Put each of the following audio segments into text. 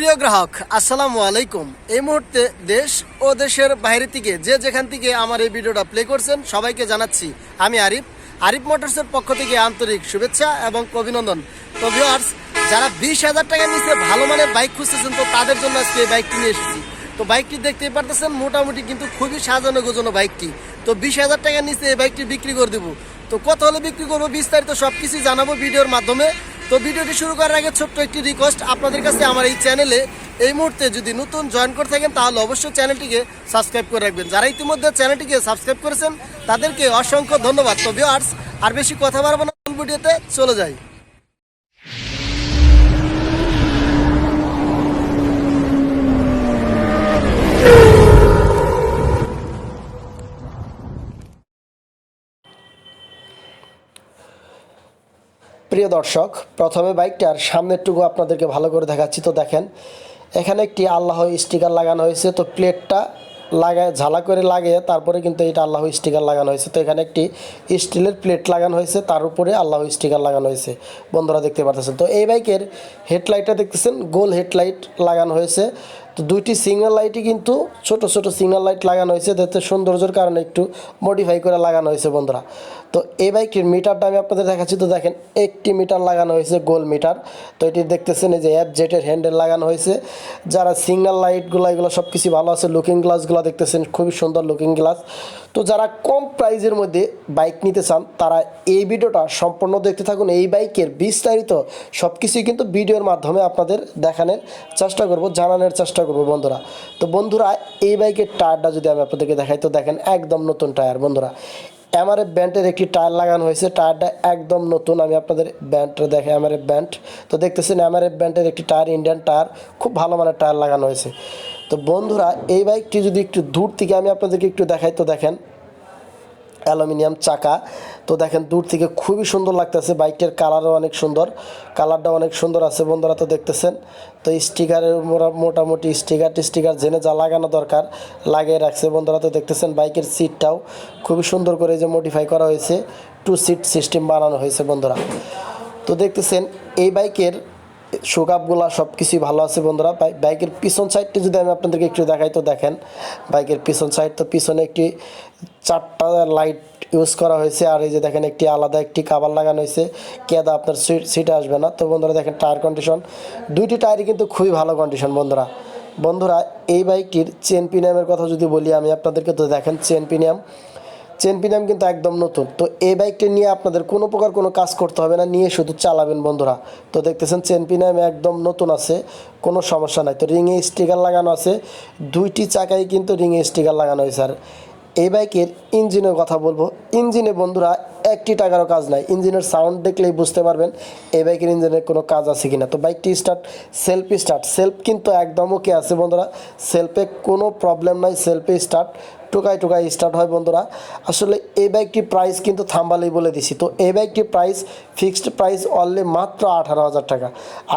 প্রিয় গ্রাহক, আসসালামু আলাইকুম। এই মুহূর্তে দেশ ও দেশের বাইরে থেকে যে যেখান থেকে আমার এই ভিডিওটা প্লে করছেন, সবাইকে জানাচ্ছি, আমি আরিফ। আরিফ মোটরসের পক্ষ থেকে আন্তরিক শুভেচ্ছা এবং অভিনন্দন। তো ভিউয়ার্স যারা বিশ হাজার টাকার নিচে ভালো মানের বাইক খুঁজতেছেন, তো তাদের জন্য আজকে এই বাইকটি নিয়ে এসেছি। তো বাইকটি দেখতেই পারতেছেন, মোটামুটি কিন্তু খুবই সাজানো গোজানো বাইকটি তো বিশ হাজার টাকার নিচে এই বাইকটি বিক্রি করে দেবো। তো কত হলে বিক্রি করব বিস্তারিত সব কিছুই জানাব ভিডিওর মাধ্যমে। তো ভিডিওটি শুরু করার আগে ছোট্ট একটি রিকোয়েস্ট আপনাদের কাছে আমার এই চ্যানেলে এই মুহূর্তে যদি নতুন জয়েন করে থাকেন, তাহলে অবশ্যই চ্যানেলটিকে সাবস্ক্রাইব করে রাখবেন। যারা ইতিমধ্যে চ্যানেলটিকে সাবস্ক্রাইব করেছেন, তাদেরকে অসংখ্য ধন্যবাদ। তো ভিউয়ার্স আর বেশি কথা বাড়বো না ভিডিওতে চলে যাই। প্রিয় দর্শক, প্রথমে বাইকটার সামনেরটুকু আপনাদেরকে ভালো করে দেখাচ্ছি। তো দেখেন, এখানে একটি আল্লাহ স্টিকার লাগানো হয়েছে। তো প্লেটটা লাগায়, ঝালা করে লাগিয়ে তারপরে কিন্তু এটা আল্লাহ স্টিকার লাগানো হয়েছে। তো এখানে একটি স্টিলের প্লেট লাগানো হয়েছে, তার উপরে আল্লাহ স্টিকার লাগানো হয়েছে। বন্ধুরা দেখতে পারতেছেন। তো এই বাইকের হেডলাইটটা দেখতেছেন, গোল হেডলাইট লাগানো হয়েছে। তো দুইটি সিগন্যাল লাইটই কিন্তু ছোট ছোট সিগন্যাল লাইট লাগানো হয়েছে, যাতে সৌন্দর্যের কারণে একটু মডিফাই করে লাগানো হয়েছে বন্ধুরা। তো এই বাইকের মিটারটা আমি আপনাদের দেখাচ্ছি। তো দেখেন, একটি মিটার লাগানো হয়েছে, গোল মিটার তো এটি দেখতেছেন, এই যে অ্যাপ জেটের হ্যান্ডেল লাগানো হয়েছে। যারা সিগন্যাল লাইটগুলো এগুলো সব কিছু ভালো আছে লুকিং গ্লাসগুলো দেখতেছেন, খুবই সুন্দর লুকিং গ্লাস তো যারা কম প্রাইজের মধ্যে বাইক নিতে চান, তারা এই ভিডিওটা সম্পূর্ণ দেখতে থাকুন। এই বাইকের বিস্তারিত সব কিছুই কিন্তু ভিডিওর মাধ্যমে আপনাদের দেখানোর চেষ্টা করব, জানানোর চেষ্টা করব বন্ধুরা। তো বন্ধুরা, এই বাইকের টায়ারটা যদি আমি আপনাদেরকে দেখাই, তো দেখেন একদম নতুন টায়ার বন্ধুরা। এমআরএফ ব্যান্ডের একটি টায়ার লাগানো হয়েছে টায়ারটা একদম নতুন, আমি আপনাদের ব্যান্ডটা দেখে এমআরএফ ব্যান্ড তো দেখতেছেন এমআরএফ ব্যান্ডের একটি টায়ার ইন্ডিয়ান টায়ার খুব ভালো মানের টায়ার লাগানো হয়েছে। তো বন্ধুরা, এই বাইকটি যদি একটু দূর থেকে আমি আপনাদেরকে একটু দেখাই, তো দেখেন, অ্যালুমিনিয়াম চাকা। তো দেখেন, দূর থেকে খুবই সুন্দর লাগতেছে, বাইকটার কালারও অনেক সুন্দর কালারটা অনেক সুন্দর আছে, বন্ধুরা তো দেখতেছেন। তো স্টিকারের মোটামুটি স্টিকার টিস্টিকার জেনে যা লাগানো দরকার, লাগিয়ে রাখছে, বন্ধুরা তো দেখতেছেন, বাইকের সিটটাও খুবই সুন্দর করে যে মডিফাই করা হয়েছে টু সিট সিস্টেম বানানো হয়েছে, বন্ধুরা। তো দেখতেছেন, এই বাইকের শোকাপগুলা সব কিছুই ভালো আছে বন্ধুরা। বাই- বাইকের পিছন সাইডটি যদি আমি আপনাদেরকে একটু দেখাই, তো দেখেন, বাইকের পিছন সাইড, তো পিছনে একটি চারটা লাইট ইউজ করা হয়েছে, আর এই যে দেখেন, একটি আলাদা একটি কাবার লাগানো হয়েছে। কেদা আপনার সিটে আসবে না। তো বন্ধুরা, দেখেন টায়ার কন্ডিশন দুইটি টায়ারই কিন্তু খুবই ভালো কন্ডিশন বন্ধুরা। বন্ধুরা, এই বাইকটির চেন পিনিয়ামের কথা যদি বলি, আমি আপনাদেরকে তো দেখেন চেন পিনিয়াম চেন পিনাম কিন্তু একদম নতুন। তো এই বাইকটি নিয়ে আপনাদের কোনো প্রকার কোনো কাজ করতে হবে না, নিয়ে শুধু চালাবেন বন্ধুরা। তো দেখতেছেন চেন পিনাম একদম নতুন আছে, কোনো সমস্যা নাই। তো রিংয়ে স্টিকার লাগানো আছে, দুইটি চাকায় কিন্তু রিংয়ে স্টিকার লাগানো হয়েছে। আর এই বাইকের ইঞ্জিনের কথা বলব। ইঞ্জিনে বন্ধুরা একটি টাকারও কাজ নাই। ইঞ্জিনের সাউন্ড দেখলেই বুঝতে পারবেন, এই বাইকের ইঞ্জিনের কোনো কাজ আছে কিনা। তো বাইকটি স্টার্ট সেলফ স্টার্ট সেলফ কিন্তু একদম ওকে আছে বন্ধুরা। সেলফে কোনো প্রবলেম নাই সেলফে স্টার্ট টোকায় টোকায় স্টার্ট হয় বন্ধুরা। আসলে এই বাইকটির প্রাইস কিন্তু থাম্বালেই বলে দিছি। তো এই বাইকটির প্রাইস ফিক্সড প্রাইস অনলি মাত্র আঠারো হাজার টাকা।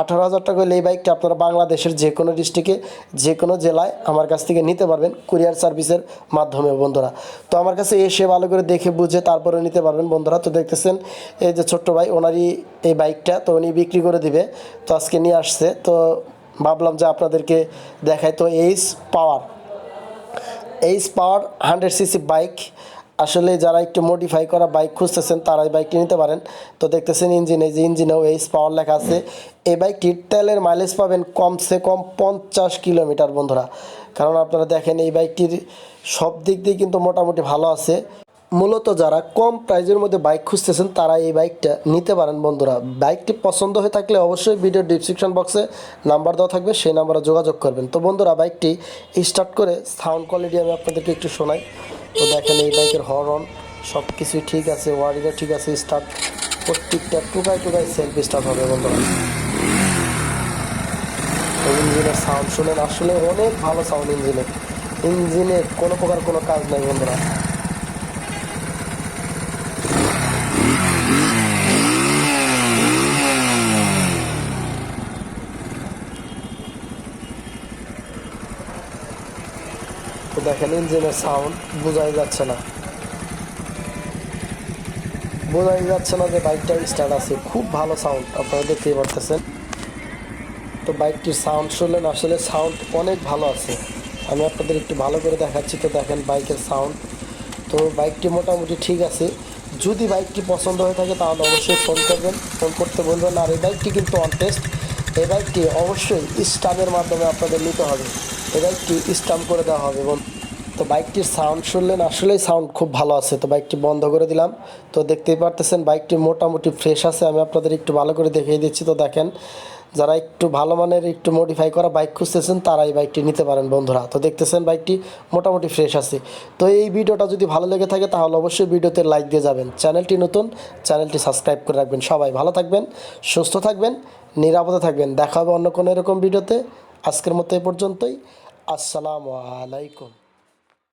আঠারো হাজার টাকা হলে এই বাইকটি আপনারা বাংলাদেশের যে কোনো ডিস্ট্রিক্টে যে কোনো জেলায় আমার কাছ থেকে নিতে পারবেন। কুরিয়ার সার্ভিসের মাধ্যমে বন্ধুরা। তো আমার কাছে এসে ভালো করে দেখে বুঝে তারপরে নিতে পারবেন বন্ধুরা তো দেখতেছেন, এই যে ছোট্ট ভাই, ওনারই এই বাইকটা তো উনি বিক্রি করে দিবে, তো আজকে নিয়ে আসছে। তো ভাবলাম যে আপনাদেরকে দেখাই, তো H power H power hundred CC bike আসলে যারা একটু মডিফাই করা বাইক খুঁজতেছেন তারা এই বাইকটি নিতে পারেন। তো দেখতেছেন ইঞ্জিনে যে ইঞ্জিনেও এইচ পাওয়ার লেখা আছে। এই বাইকটির তেলের মাইলেজ পাবেন কমসে কম পঞ্চাশ কিলোমিটার, বন্ধুরা। কারণ আপনারা দেখেন, এই বাইকটির সব দিক দিয়ে কিন্তু মোটামুটি ভালো আছে। মূলত যারা কম প্রাইজের মধ্যে বাইক খুঁজতেছেন তারা এই বাইকটা নিতে পারেন বন্ধুরা। বাইকটি পছন্দ হয়ে থাকলে অবশ্যই ভিডিও ডিসক্রিপশন বক্সে নাম্বার দেওয়া থাকবে, সেই নাম্বারে যোগাযোগ করবেন। তো বন্ধুরা, বাইকটি স্টার্ট করে সাউন্ড কোয়ালিটি আমি আপনাদেরকে একটু শোনাই। তো দেখেন এই বাইকের হর্ন সব কিছুই ঠিক আছে ওয়ারিংও ঠিক আছে স্টার্ট প্রত্যেকটা টুকায় টুকায় সেলফ স্টার্ট হবে বন্ধুরা। ইঞ্জিনের সাউন্ড শুনেন, আসলে অনেক ভালো সাউন্ড ইঞ্জিনের। ইঞ্জিনের কোনো প্রকার কোনো কাজ নাই বন্ধুরা। তো দেখেন, ইঞ্জিনের সাউন্ড বোঝাই যাচ্ছে না। বোঝাই যাচ্ছে না যে বাইকটা স্টার্ট আছে। খুব ভালো সাউন্ড আপনারা দেখতেই পারতেছেন। তো বাইকটির সাউন্ড শুনলেন, আসলে সাউন্ড অনেক ভালো আছে। আমি আপনাদের একটু ভালো করে দেখাচ্ছি তো দেখেন বাইকের সাউন্ড তো বাইকটি মোটামুটি ঠিক আছে। যদি বাইকটি পছন্দ হয়ে থাকে, তাহলে অবশ্যই ফোন করবেন। ফোন করতে বলবেন আর এই বাইকটি কিন্তু অন টেস্ট এই বাইকটি অবশ্যই স্টামের মাধ্যমে আপনাদের নিতে হবে। এই বাইকটি স্টাম্প করে দেওয়া হবে এবং তো বাইকটির সাউন্ড শুনলেন, আসলেই সাউন্ড খুব ভালো আছে। তো বাইকটি বন্ধ করে দিলাম। তো দেখতেই পারতেছেন, বাইকটি মোটামুটি ফ্রেশ আছে। আমি আপনাদের একটু ভালো করে দেখিয়ে দিচ্ছি। তো দেখেন, যারা একটু ভালো মানের, একটু মডিফাই করা বাইক খুঁজতেছেন তারা এই বাইকটি নিতে পারেন বন্ধুরা। তো দেখতেছেন, বাইকটি মোটামুটি ফ্রেশ আছে। তো এই ভিডিওটা যদি ভালো লেগে থাকে, তাহলে অবশ্যই ভিডিওতে লাইক দিয়ে যাবেন। চ্যানেলটি নতুন, চ্যানেলটি সাবস্ক্রাইব করে রাখবেন। সবাই ভালো থাকবেন, সুস্থ থাকবেন, নিরাপদে থাকবেন। দেখা হবে অন্য কোনো এরকম ভিডিওতে। আজকের মতো এ পর্যন্তই। আসসালামু আলাইকুম।